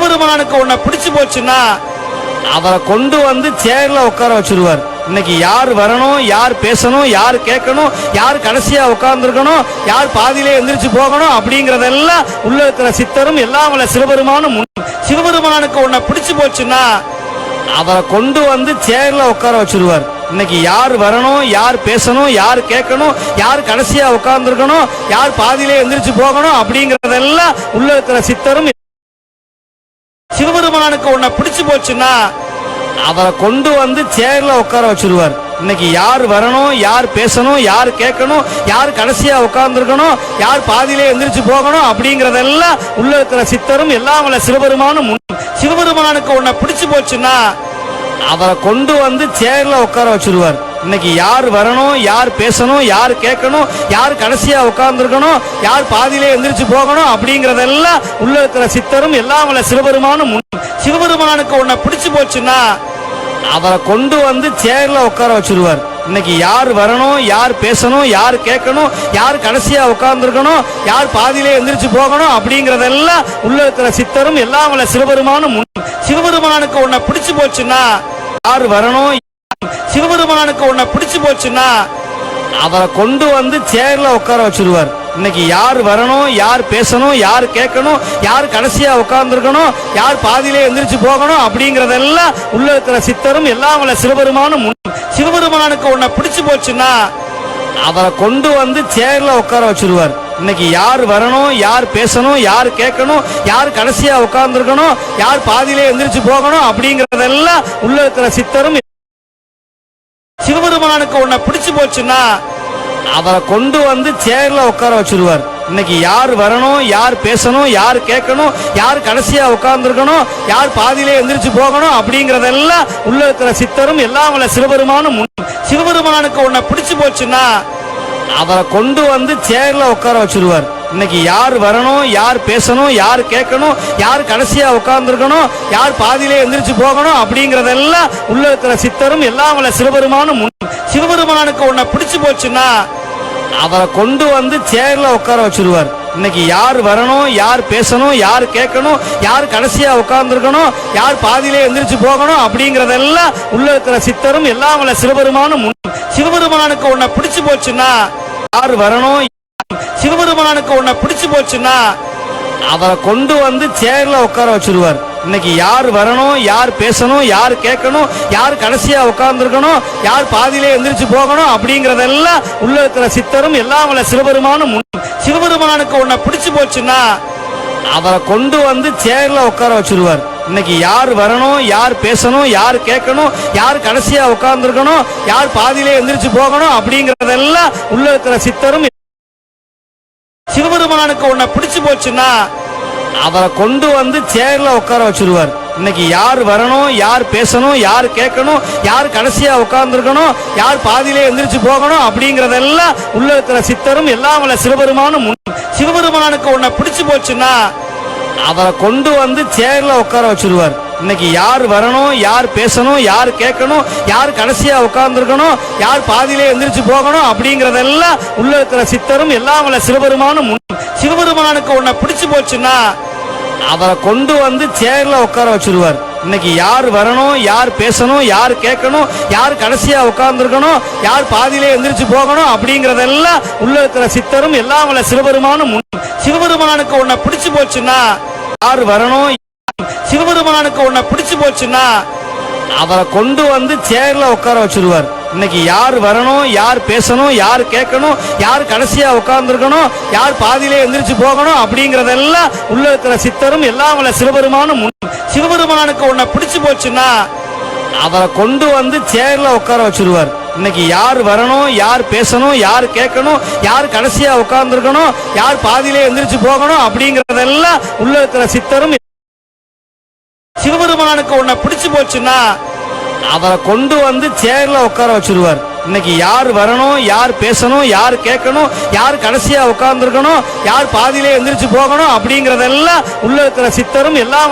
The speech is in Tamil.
சிவபெருமானுக்கு உன்னை பிடிச்சு போச்சுன்னா அவரை கொண்டு வந்து சேர்ல உட்கார வச்சிருவார். இன்னைக்கு யார் வரணும் யார் பேசணும் யார் கேட்கணும் யார் கடைசியா உட்கார்ந்துருக்கணும் யார் பாதியிலே எந்திரிச்சு போகணும் அப்படிங்கறதெல்லாம் உள்ள இருக்கிற சித்தரும் எல்லாம் உள்ள சிவபெருமானும் சிவபெருமானுக்கு உன்னை பிடிச்சு போச்சுன்னா அவரை கொண்டு வந்து சேர்ல உட்கார வச்சிருவார். இன்னைக்கு யார் வரணும் யார் பேசணும் யார் கேட்கணும் யார் கடைசியா உட்கார்ந்துருக்கணும் யார் பாதியிலே எந்திரிச்சு போகணும் அப்படிங்கறதெல்லாம் உள்ள இருக்கிற சித்தரும் சிவபெருமானுக்கு உன்னை பிடிச்சு போச்சுன்னா அவரை கொண்டு வந்து சேர்ல உட்கார வச்சிருவார். இன்னைக்கு யார் வரணும் யார் பேசணும் யார் கேட்கணும் யார் கடைசியா உட்கார்ந்துருக்கணும் யார் பாதியிலே எந்திரிச்சு போகணும் அப்படிங்கறதெல்லாம் உள்ள இருக்கிற சித்தரும் எல்லாம் வல்ல சிவபெருமானும் முன்- சிவபெருமானுக்கு உன்னை பிடிச்சு போச்சுன்னா அவரை கொண்டு வந்து சேர்ல உட்கார வச்சிருவார். இன்னைக்கு யார் வரணும் யார் பேசணும் யார் கேட்கணும் யார் கடைசியா உட்கார்ந்துருக்கணும் யார் பாதியிலே எந்திரிச்சு போகணும் அப்படிங்கறதெல்லாம் உள்ள இருக்கிற சித்தரும் எல்லாம் வல்ல சிவபெருமானும் சிவபெருமானுக்கு உன்னை பிடிச்சு போச்சுன்னா அவரை கொண்டு வந்து சேர்ல உட்கார வச்சிருவார். இன்னைக்கு யார் வரணும் யார் பேசணும் யார் கேட்கணும் யார் கடைசியா உட்கார்ந்துருக்கணும் யார் பாதியிலே எந்திரிச்சு போகணும் அப்படிங்கறதெல்லாம் உள்ள இருக்கிற சித்தரும் எல்லாம் வல்ல சிவபெருமானும் முன்- சிவபெருமானுக்கு உன்னை பிடிச்சு போச்சுன்னா யார் வரணும் உன்னை பிடிச்சு போச்சுன்னா அவரை கொண்டு வந்து சேர்ல உட்கார வச்சிருவார். இன்னைக்கு யார் வரணும் யார் பேசணும் யார் கேட்கணும் யார் கடைசியா உட்கார்ந்துருக்கணும் யார் பாதியிலே எந்திரிச்சு போகணும் அப்படிங்கறதெல்லாம் உள்ள இருக்கிற சித்தரும் எல்லாம் வல்ல சிவபெருமானும் சிவபெருமானுக்கு உன்னை பிடிச்சு போச்சுன்னா அவரை கொண்டு வந்து சேர்ல உட்கார வச்சிருவார். இன்னைக்கு யார் வரணும் யார் பேசணும் யார் கேட்கணும் யார் கடைசியா உட்கார்ந்துருக்கணும் யார் பாதியிலே எந்திரிச்சு போகணும் அப்படிங்கறதெல்லாம் உள்ள இருக்கிற சித்தரும் சிவபெருமானுக்கு உன்னை பிடிச்சு போச்சுன்னா அவரை கொண்டு வந்து சேர்ல உட்கார வச்சிருவார். இன்னைக்கு யார் வரணும் யார் பேசணும் யார் கேட்கணும் யார் கடைசியா உட்கார்ந்துருக்கணும் யார் பாதியிலே எந்திரிச்சு போகணும் அப்படிங்கறதெல்லாம் உள்ள இருக்கிற சித்தரும் எல்லாம் வல்ல சிவபெருமானும் சிவபெருமானுக்கு உன்னை பிடிச்சு போச்சுன்னா அவரை கொண்டு வந்து சேர்ல உட்கார வச்சிருவார். இன்னைக்கு யார் வரணும் யார் பேசணும் யார் கேட்கணும் யார் கடைசியா உட்கார்ந்துருக்கணும் யார் பாதியிலே எந்திரிச்சு போகணும் அப்படிங்கறதெல்லாம் உள்ள இருக்கிற சித்தரும் எல்லாம் வல்ல சிவபெருமானும் முன்- சிவபெருமானுக்கு உன்னை பிடிச்சு போச்சுன்னா அவரை கொண்டு வந்து சேர்ல உட்கார வச்சிருவார். இன்னைக்கு யார் வரணும் யார் பேசணும் யார் கேட்கணும் யார் கடைசியா உட்கார்ந்துருக்கணும் யார் பாதியிலே எந்திரிச்சு போகணும் அப்படிங்கறதெல்லாம் உள்ள இருக்கிற சித்தரும் எல்லாம் வல்ல சிவபெருமானும் முன்- சிவபெருமானுக்கு உன்னை பிடிச்சு போச்சுன்னா யார் வரணும்? சிவபெருமானுக்கு உன்னை பிடிச்சு போச்சுன்னா அவரை கொண்டு வந்து சேர்ல உட்கார வச்சிருவார். இன்னைக்கு யார் வரணும் யார் பேசணும் யார் கேட்கணும் யார் கடைசியா உட்கார்ந்துருக்கணும் யார் பாதியிலே எந்திரிச்சு போகணும் அப்படிங்கறதெல்லாம் உள்ள இருக்கிற சித்தரும் எல்லாம் வல்ல சிவபெருமானும் சிவபெருமானுக்கு உன்னை பிடிச்சு போச்சுன்னா அவரை கொண்டு வந்து சேர்ல உட்கார வச்சிருவார். இன்னைக்கு யார் வரணும் யார் பேசணும் யார் கேட்கணும் யார் கடைசியா உட்கார்ந்துருக்கணும் யார் பாதியிலே எந்திரிச்சு போகணும் அப்படிங்கறதெல்லாம் உள்ள இருக்கிற சித்தரும் சிவபெருமானுக்கு உன்னை பிடிச்சு போச்சுன்னா அவரை கொண்டு வந்து சேர்ல உட்கார வச்சிருவார். இன்னைக்கு யார் வரணும் யார் பேசணும் யார் கேட்கணும் யார் கடைசியா உட்கார்ந்துருக்கணும் யார் பாதியிலே எந்திரிச்சு போகணும் அப்படிங்கறதெல்லாம் உள்ள இருக்கிற சித்தரும் எல்லாம் சிவபெருமானும் சிவபெருமானுக்கு உன்னை பிடிச்சு போச்சுன்னா அவரை கொண்டு வந்து சேர்ல உட்கார வச்சிருவார். இன்னைக்கு யார் வரணும் யார் பேசணும் யார் கேட்கணும் யார் கடைசியா உட்கார்ந்துருக்கணும் யார் பாதியிலே எந்திரிச்சு போகணும் அப்படிங்கறதெல்லாம் உள்ள இருக்கிற சித்தரும் எல்லாம் வல்ல சிவபெருமானும் முன்- சிவபெருமானுக்கு உன்னை பிடிச்சு போச்சுன்னா அவரை கொண்டு வந்து சேர்ல உட்கார வச்சிருவார். இன்னைக்கு யார் வரணும் யார் பேசணும் யார் கேட்கணும் யார் கடைசியா உட்கார்ந்துருக்கணும் யார் பாதியிலே எந்திரிச்சு போகணும் அப்படிங்கறதெல்லாம் உள்ள இருக்கிற சித்தரும் எல்லாம் வல்ல சிவபெருமானும் முன்- சிவபெருமானுக்கு உன்னை பிடிச்சு போச்சுன்னா யார் வரணும்? சிவபெருமானுக்கு உன்னை பிடிச்சு போச்சுன்னா அவரை கொண்டு வந்து சேர்ல உட்கார வச்சிருவார். இன்னைக்கு யார் வரணும் யார் பேசணும் யார் கேட்கணும் யார் கடைசியா உட்கார்ந்துருக்கணும் யார் பாதியிலே எந்திரிச்சு போகணும் அப்படிங்கறதெல்லாம் உள்ள இருக்கிற சித்தரும் எல்லாம் வல்ல சிவபெருமானும் சிவபெருமானுக்கு உன்னை பிடிச்சு போச்சுன்னா அவரை கொண்டு வந்து சேர்ல உட்கார வச்சிருவார். இன்னைக்கு யார் வரணும் யார் பேசணும் யார் கேட்கணும் யார் கடைசியா உட்கார்ந்துருக்கணும் யார் பாதியிலே எந்திரிச்சு போகணும் அப்படிங்கறதெல்லாம் உள்ள இருக்கிற சித்தரும் சிவபெருமானுக்கு உன்னை பிடிச்சு போச்சுன்னா அவரை கொண்டு வந்து சேர்ல உட்கார வச்சிருவார். இன்னைக்கு யார் வரணும் யார் பேசணும் யார் கேட்கணும் யார் கடைசியா உட்கார்ந்துருக்கணும் யார் பாதியிலே எந்திரிச்சு போகணும் அப்படிங்கறதெல்லாம் உள்ள இருக்கிற சித்தரும் எல்லாம்